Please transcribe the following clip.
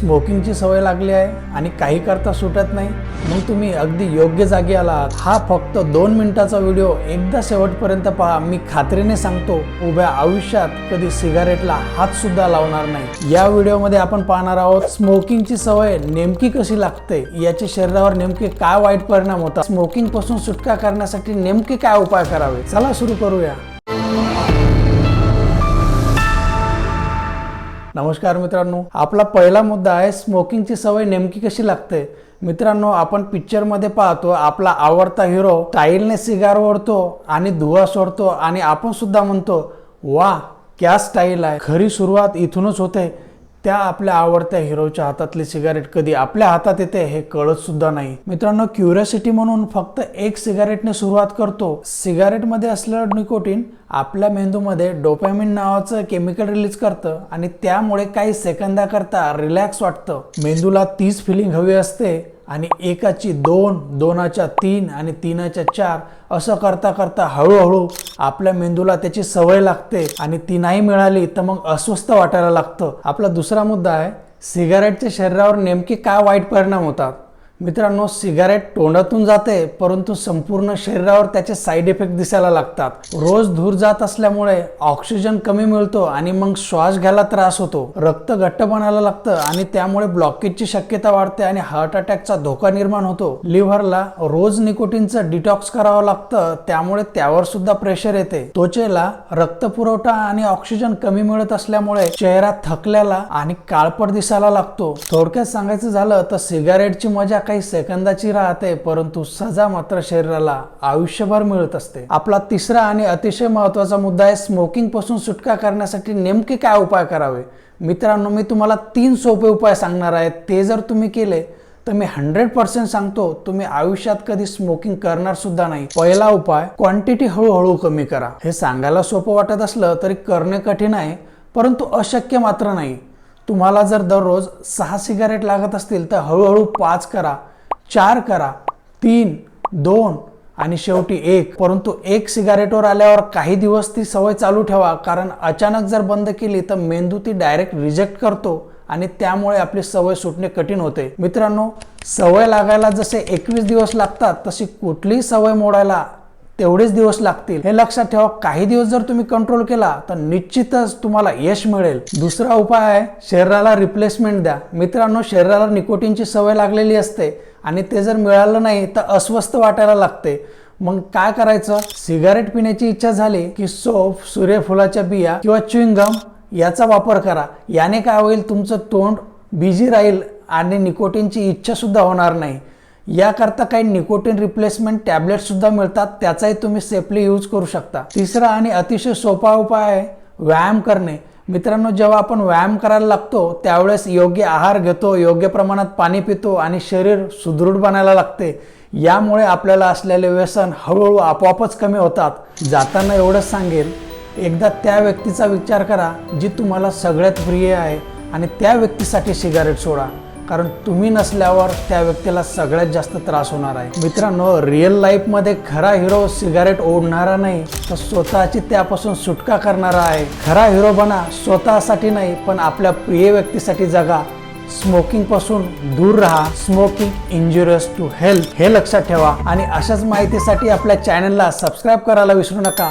स्मोकिंगची सवय लागली आहे आणि काही करता सुटत नाही. मग तुम्ही अगदी योग्य जागी आला आहात हा फक्त दोन मिनिटाचा व्हिडिओ एकदा शेवटपर्यंत पहा. मी खात्रीने सांगतो उभ्या आयुष्यात कधी सिगारेटला हात सुद्धा लावणार नाही. या व्हिडिओमध्ये आपण पाहणार आहोत स्मोकिंगची सवय नेमकी कशी लागते? याचे शरीरावर नेमके काय वाईट परिणाम होतात? स्मोकिंगपासून सुटका करण्यासाठी नेमके काय उपाय करावे? चला सुरू करूया. नमस्कार मित्रांनो आपला पहिला मुद्दा आहे स्मोकिंगची सवय नेमकी कशी लागते? मित्रांनो आपण पिक्चरमध्ये पाहतो आपला आवडता हिरो स्टाईलने सिगार ओढतो आणि धुवा सोडतो आणि आपण सुद्धा म्हणतो वा क्या स्टाईल आहे. खरी सुरुवात इथूनच होते. त्या आपल्या आवडत्या हिरोच्या हातातली सिगारेट कधी आपल्या हातात येते हे कळत सुद्धा नाही. मित्रांनो क्युरियोसिटी म्हणून फक्त एक सिगारेटने सुरुवात करतो. सिगारेटमध्ये असलेलं निकोटीन आपल्या मेंदूमध्ये डोपॅमिन नावाचं केमिकल रिलीज करतं आणि त्यामुळे काही सेकंदाकरता रिलॅक्स वाटतं. मेंदूला तीच फिलिंग हवी असते. आणि एकाची दोन दोनाच्या तीन आणि तीनाच्या चार असं करता करता हळूहळू आपल्या मेंदूला त्याची सवय लागते आणि ती नाही मिळाली तर मग अस्वस्थ वाटायला लागतं. आपला दुसरा मुद्दा आहे सिगारेटच्या शरीरावर नेमके काय वाईट परिणाम होतात? मित्रांनो सिगारेट तोंडातून जाते परंतु संपूर्ण शरीरावर त्याचे साईड इफेक्ट दिसायला लागतात. रोज धूर जात असल्यामुळे ऑक्सिजन कमी मिळतो आणि मग श्वास घ्यायला त्रास होतो. रक्त घट्ट बनायला लागतं आणि त्यामुळे ब्लॉकेजची शक्यता वाढते आणि हार्ट अटॅकचा धोका निर्माण होतो. लिव्हरला रोज निकोटीनचं डिटॉक्स करावं लागतं त्यामुळे त्यावर सुद्धा प्रेशर येते. त्वचेला रक्त पुरवठा आणि ऑक्सिजन कमी मिळत असल्यामुळे चेहरा थकल्याला आणि काळपट दिसायला लागतो. थोडक्यात सांगायचं झालं तर सिगारेटची मजा काही सेकंदाची राहते परंतु सजा मात्र शरीराला आयुष्यभर मिळत असते. आपला तिसरा आणि अतिशय महत्त्वाचा मुद्दा आहे स्मोकिंगपासून सुटका करण्यासाठी नेमके काय उपाय करावे? मित्रांनो मी तुम्हाला तीन सोपे उपाय सांगणार आहे. ते जर तुम्ही केले तर मी हंड्रेड पर्सेंट सांगतो तुम्ही आयुष्यात कधी स्मोकिंग करणार सुद्धा नाही. पहिला उपाय क्वांटिटी हळूहळू कमी करा. हे सांगायला सोपं वाटत असलं तरी करणे कठीण आहे परंतु अशक्य मात्र नाही. तुम्हाला जर दररोज सहा सिगारेट लागत असतील तर हळूहळू पाच करा चार करा तीन दोन आणि शेवटी एक. परंतु एक सिगारेटवर आल्यावर काही दिवस ती सवय चालू ठेवा कारण अचानक जर बंद केली तर मेंदू ती डायरेक्ट रिजेक्ट करतो आणि त्यामुळे आपली सवय सुटणे कठीण होते. मित्रांनो सवय लागायला जसे एकवीस दिवस लागतात तशी कुठलीही सवय मोडायला तेवढेच दिवस लागतील. हे लक्षात ठेवा काही दिवस जर तुम्ही कंट्रोल केला तर निश्चितच तुम्हाला यश मिळेल. दुसरा उपाय आहे शरीराला रिप्लेसमेंट द्या. मित्रांनो शरीराला निकोटीनची सवय लागलेली असते आणि ते जर मिळालं नाही तर अस्वस्थ वाटायला लागते. मग काय करायचं? सिगारेट पिण्याची इच्छा झाली की सोप सूर्यफुलाच्या बिया किंवा च्युइंगम याचा वापर करा. याने काय होईल? तुमचं तोंड बिझी राहील आणि निकोटीनची इच्छा सुद्धा होणार नाही. याकरता काही निकोटीन रिप्लेसमेंट टॅबलेटसुद्धा मिळतात त्याचाही तुम्ही सेफली यूज करू शकता. तिसरा आणि अतिशय सोपा उपाय आहे व्यायाम करणे. मित्रांनो जेव्हा आपण व्यायाम करायला लागतो त्यावेळेस योग्य आहार घेतो योग्य प्रमाणात पाणी पितो आणि शरीर सुदृढ बनायला लागते. यामुळे आपल्याला असलेले व्यसन हळूहळू आपोआपच कमी होतात. जाताना एवढंच सांगेल एकदा त्या व्यक्तीचा विचार करा जी तुम्हाला सगळ्यात प्रिय आहे आणि त्या व्यक्तीसाठी सिगारेट सोडा. कारण तुम्ही नसल्यावर त्या व्यक्तीला सगळ्यात जास्त त्रास होणार आहे. मित्रांनो रिअल लाईफमध्ये खरा हिरो सिगारेट ओढणारा नाही तर स्वतःची त्यापासून सुटका करणारा आहे. खरा हिरो बना स्वतःसाठी नाही पण आपल्या प्रिय व्यक्तीसाठी जगा. स्मोकिंगपासून दूर राहा. स्मोकिंग इंजुरियस टू हेल्थ हे लक्षात ठेवा. आणि अशाच माहितीसाठी आपल्या चॅनलला सबस्क्राईब करायला विसरू नका.